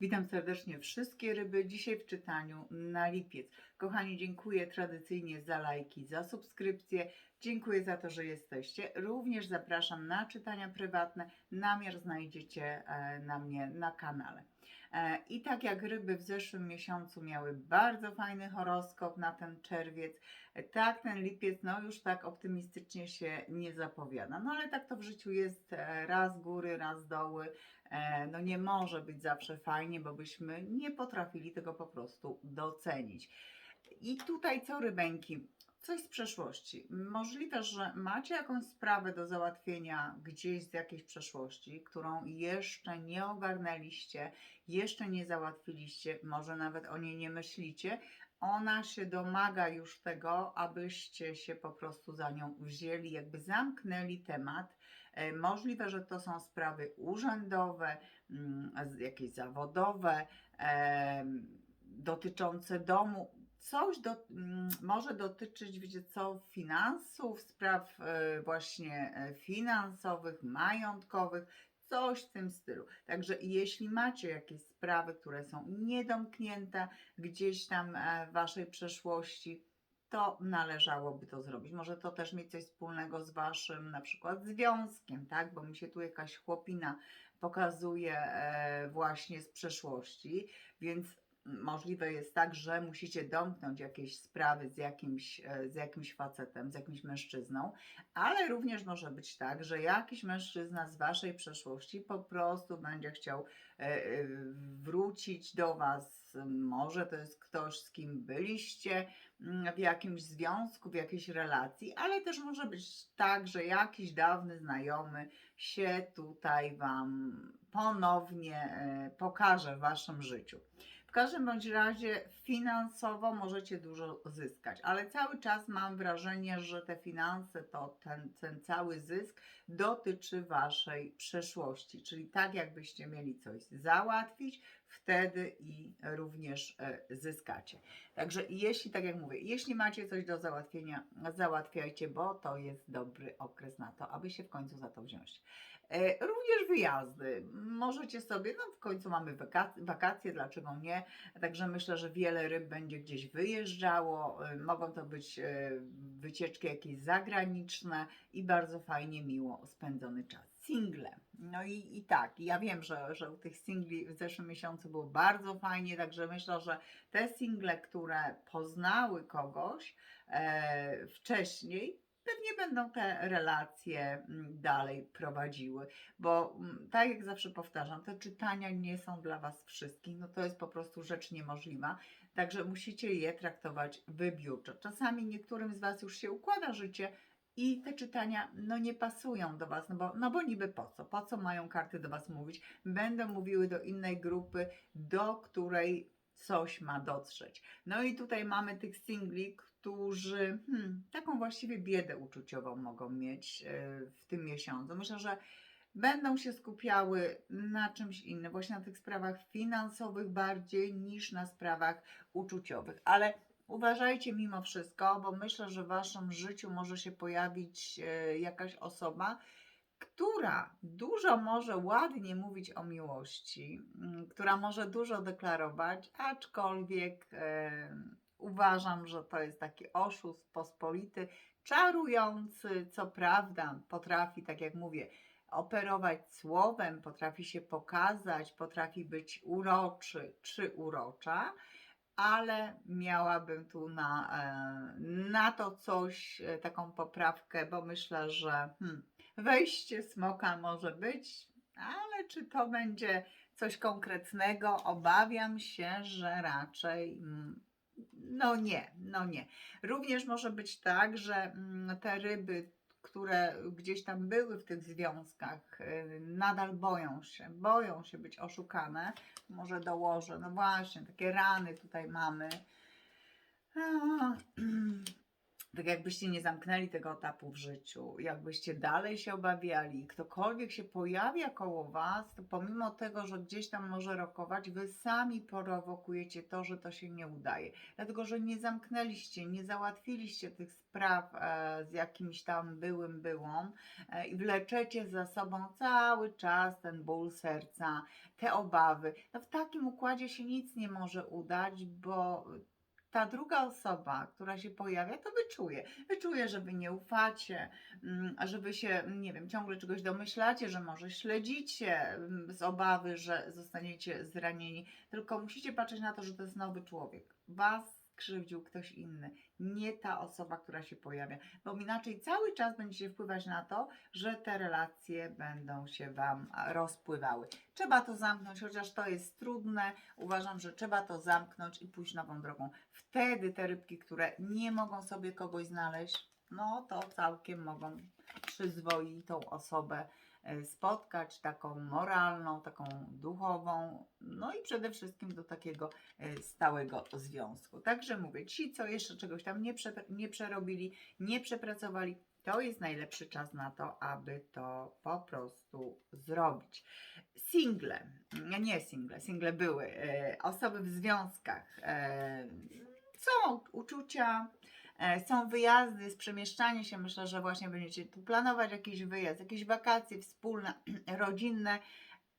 Witam serdecznie wszystkie ryby. Dzisiaj w czytaniu na lipiec. Kochani, dziękuję tradycyjnie za lajki, za subskrypcje. Dziękuję za to, że jesteście. Również zapraszam na czytania prywatne. Namiar znajdziecie e, na mnie na kanale. E, I tak jak ryby w zeszłym miesiącu miały bardzo fajny horoskop na ten czerwiec, e, tak ten lipiec no już tak optymistycznie się nie zapowiada. No ale tak to w życiu jest, e, raz góry, raz doły. No nie może być zawsze fajnie, bo byśmy nie potrafili tego po prostu docenić. I tutaj co rybeńki? Coś z przeszłości. Możliwe, że macie jakąś sprawę do załatwienia gdzieś z jakiejś przeszłości, którą jeszcze nie ogarnęliście, jeszcze nie załatwiliście, może nawet o niej nie myślicie. Ona się domaga już tego, abyście się po prostu za nią wzięli, jakby zamknęli temat. E, Możliwe, że to są sprawy urzędowe, mm, jakieś zawodowe, dotyczące domu. Coś do, mm, może dotyczyć, wiecie co, finansów, spraw e, właśnie e, finansowych, majątkowych, coś w tym stylu. Także jeśli macie jakieś sprawy, które są niedomknięte gdzieś tam e, w waszej przeszłości, to należałoby to zrobić. Może to też mieć coś wspólnego z waszym na przykład związkiem, tak? Bo mi się tu jakaś chłopina pokazuje właśnie z przeszłości, więc możliwe jest tak, że musicie domknąć jakieś sprawy z jakimś, e, z jakimś facetem, z jakimś mężczyzną, ale również może być tak, że jakiś mężczyzna z waszej przeszłości po prostu będzie chciał e, e, wrócić do was. Może to jest ktoś, z kim byliście mm, w jakimś związku, w jakiejś relacji, ale też może być tak, że jakiś dawny znajomy się tutaj wam ponownie pokaże w waszym życiu. Każdym bądź razie finansowo możecie dużo zyskać, ale cały czas mam wrażenie, że te finanse, to ten, ten cały zysk dotyczy waszej przeszłości, czyli tak jakbyście mieli coś załatwić, wtedy i również e, zyskacie. Także jeśli, tak jak mówię, jeśli macie coś do załatwienia, załatwiajcie, bo to jest dobry okres na to, aby się w końcu za to wziąć. E, Również wyjazdy. Możecie sobie, no w końcu mamy wakacje, wakacje, dlaczego nie? Także myślę, że wiele ryb będzie gdzieś wyjeżdżało. E, Mogą to być wycieczki jakieś zagraniczne i bardzo fajnie, miło spędzony czas. Single. No i, i tak, ja wiem, że, że u tych singli w zeszłym miesiącu było bardzo fajnie, także myślę, że te single, które poznały kogoś e, wcześniej, pewnie będą te relacje mm, dalej prowadziły, bo mm, tak jak zawsze powtarzam, te czytania nie są dla Was wszystkich, no to jest po prostu rzecz niemożliwa, także musicie je traktować wybiórczo. Czasami niektórym z Was już się układa życie i te czytania no nie pasują do Was, no bo, no bo niby po co? Po co mają karty do Was mówić? Będą mówiły do innej grupy, do której coś ma dotrzeć. No i tutaj mamy tych singli, którzy hmm, taką właściwie biedę uczuciową mogą mieć e, w tym miesiącu. Myślę, że będą się skupiały na czymś innym, właśnie na tych sprawach finansowych bardziej niż na sprawach uczuciowych. Ale uważajcie mimo wszystko, bo myślę, że w waszym życiu może się pojawić e, jakaś osoba, która dużo może ładnie mówić o miłości, mm, która może dużo deklarować, aczkolwiek e, uważam, że to jest taki oszust pospolity, czarujący, co prawda potrafi, tak jak mówię, operować słowem, potrafi się pokazać, potrafi być uroczy czy urocza, ale miałabym tu na, e, na to coś, e, taką poprawkę, bo myślę, że hmm, wejście smoka może być, ale czy to będzie coś konkretnego? Obawiam się, że raczej mm, no nie, no nie. Również może być tak, że mm, te ryby, które gdzieś tam były w tych związkach, y, nadal boją się, boją się być oszukane. Może dołożę, no właśnie, takie rany tutaj mamy. Tak jakbyście nie zamknęli tego etapu w życiu, jakbyście dalej się obawiali, ktokolwiek się pojawia koło Was, to pomimo tego, że gdzieś tam może rokować, Wy sami prowokujecie to, że to się nie udaje. Dlatego, że nie zamknęliście, nie załatwiliście tych spraw e, z jakimś tam byłym byłą e, i wleczecie za sobą cały czas ten ból serca, te obawy. No w takim układzie się nic nie może udać, bo ta druga osoba, która się pojawia, to wyczuje. Wyczuje, że wy nie ufacie, mm, że wy się, nie wiem, ciągle czegoś domyślacie, że może śledzicie mm, z obawy, że zostaniecie zranieni. Tylko musicie patrzeć na to, że to jest nowy człowiek. Was krzywdził ktoś inny, nie ta osoba, która się pojawia, bo inaczej cały czas będziecie wpływać na to, że te relacje będą się Wam rozpływały. Trzeba to zamknąć, chociaż to jest trudne. Uważam, że trzeba to zamknąć i pójść nową drogą. Wtedy te rybki, które nie mogą sobie kogoś znaleźć, no to całkiem mogą przyzwoitą osobę spotkać, taką moralną, taką duchową, no i przede wszystkim do takiego e, stałego związku. Także mówię, ci, co jeszcze czegoś tam nie, prze, nie przerobili, nie przepracowali, to jest najlepszy czas na to, aby to po prostu zrobić. Single, nie single, single były, e, osoby w związkach, e, są uczucia, e, są wyjazdy, z przemieszczanie się. Myślę, że właśnie będziecie tu planować jakiś wyjazd, jakieś wakacje wspólne, rodzinne,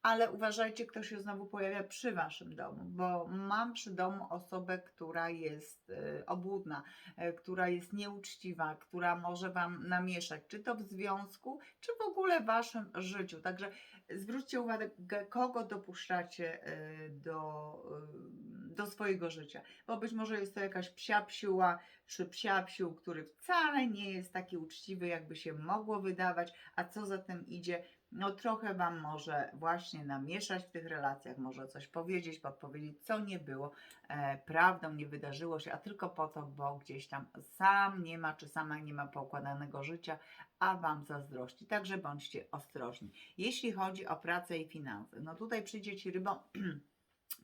ale uważajcie, kto się znowu pojawia przy waszym domu, bo mam przy domu osobę, która jest e, obłudna, e, która jest nieuczciwa, która może wam namieszać, czy to w związku, czy w ogóle w waszym życiu. Także zwróćcie uwagę, kogo dopuszczacie e, do, e, do swojego życia, bo być może jest to jakaś psia psiuła, czy psia psiu, który wcale nie jest taki uczciwy, jakby się mogło wydawać, a co za tym idzie, no trochę Wam może właśnie namieszać w tych relacjach, może coś powiedzieć, podpowiedzieć, co nie było e, prawdą, nie wydarzyło się, a tylko po to, bo gdzieś tam sam nie ma, czy sama nie ma poukładanego życia, a Wam zazdrości. Także bądźcie ostrożni. Jeśli chodzi o pracę i finanse, no tutaj przyjdzie Ci rybą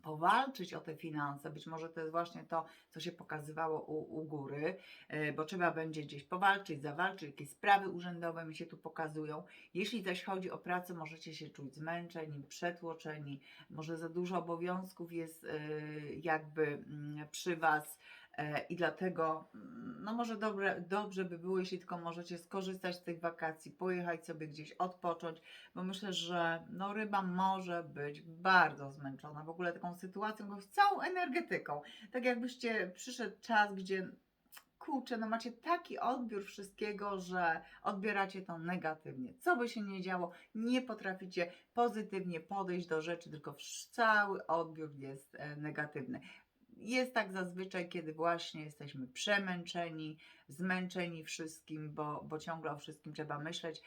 powalczyć o te finanse. Być może to jest właśnie to, co się pokazywało u, u góry, e, bo trzeba będzie gdzieś powalczyć, zawalczyć, jakieś sprawy urzędowe mi się tu pokazują. Jeśli zaś chodzi o pracę, możecie się czuć zmęczeni, przetłoczeni, może za dużo obowiązków jest e, jakby mm, przy Was. E, I dlatego, mm, no może dobre, dobrze by było, jeśli tylko możecie skorzystać z tych wakacji, pojechać sobie gdzieś, odpocząć, bo myślę, że no ryba może być bardzo zmęczona w ogóle taką sytuacją, jakąś całą energetyką. Tak jakbyście przyszedł czas, gdzie kurczę, no macie taki odbiór wszystkiego, że odbieracie to negatywnie. Co by się nie działo, nie potraficie pozytywnie podejść do rzeczy, tylko cały odbiór jest e, negatywny. Jest tak zazwyczaj, kiedy właśnie jesteśmy przemęczeni, zmęczeni wszystkim, bo, bo ciągle o wszystkim trzeba myśleć,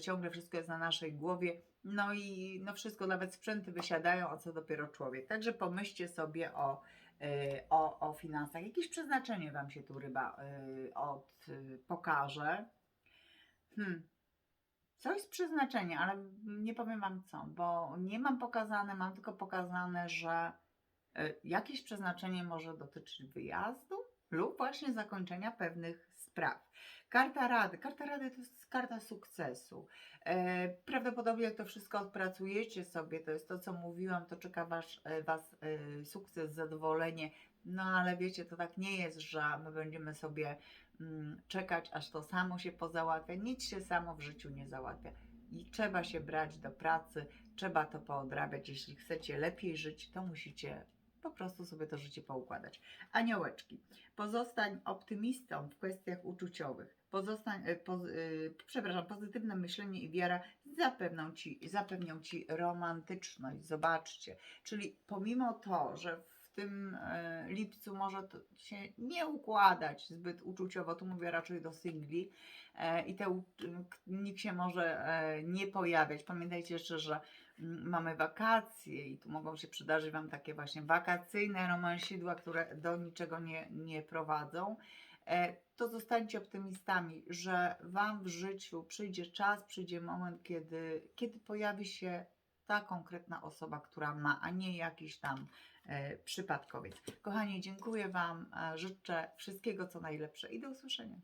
ciągle wszystko jest na naszej głowie, no i no wszystko, nawet sprzęty wysiadają, a co dopiero człowiek. Także pomyślcie sobie o, y, o, o finansach. Jakieś przeznaczenie Wam się tu ryba y, od, y, pokaże. Hmm. Coś z przeznaczenia, ale nie powiem Wam co, bo nie mam pokazane, mam tylko pokazane, że jakieś przeznaczenie może dotyczyć wyjazdu lub właśnie zakończenia pewnych spraw. Karta Rady. Karta Rady to jest karta sukcesu. E, prawdopodobnie jak to wszystko odpracujecie sobie, to jest to, co mówiłam, to czeka was, e, was e, sukces, zadowolenie. No ale wiecie, to tak nie jest, że my będziemy sobie mm, czekać, aż to samo się pozałatwia. Nic się samo w życiu nie załatwia. I trzeba się brać do pracy, trzeba to poodrabiać. Jeśli chcecie lepiej żyć, to musicie po prostu sobie to życie poukładać. Aniołeczki, pozostań optymistą w kwestiach uczuciowych. Pozostań, e, poz, e, przepraszam, pozytywne myślenie i wiara zapewnią ci, zapewnią ci romantyczność. Zobaczcie. Czyli pomimo to, że w tym e, lipcu może to się nie układać zbyt uczuciowo, tu mówię raczej do singli i te, nikt się może nie pojawiać. Pamiętajcie jeszcze, że mamy wakacje i tu mogą się przydarzyć Wam takie właśnie wakacyjne romansidła, które do niczego nie, nie prowadzą. E, To zostańcie optymistami, że Wam w życiu przyjdzie czas, przyjdzie moment, kiedy, kiedy pojawi się ta konkretna osoba, która ma, a nie jakiś tam e, przypadkowiec. Kochani, dziękuję Wam, życzę wszystkiego co najlepsze i do usłyszenia.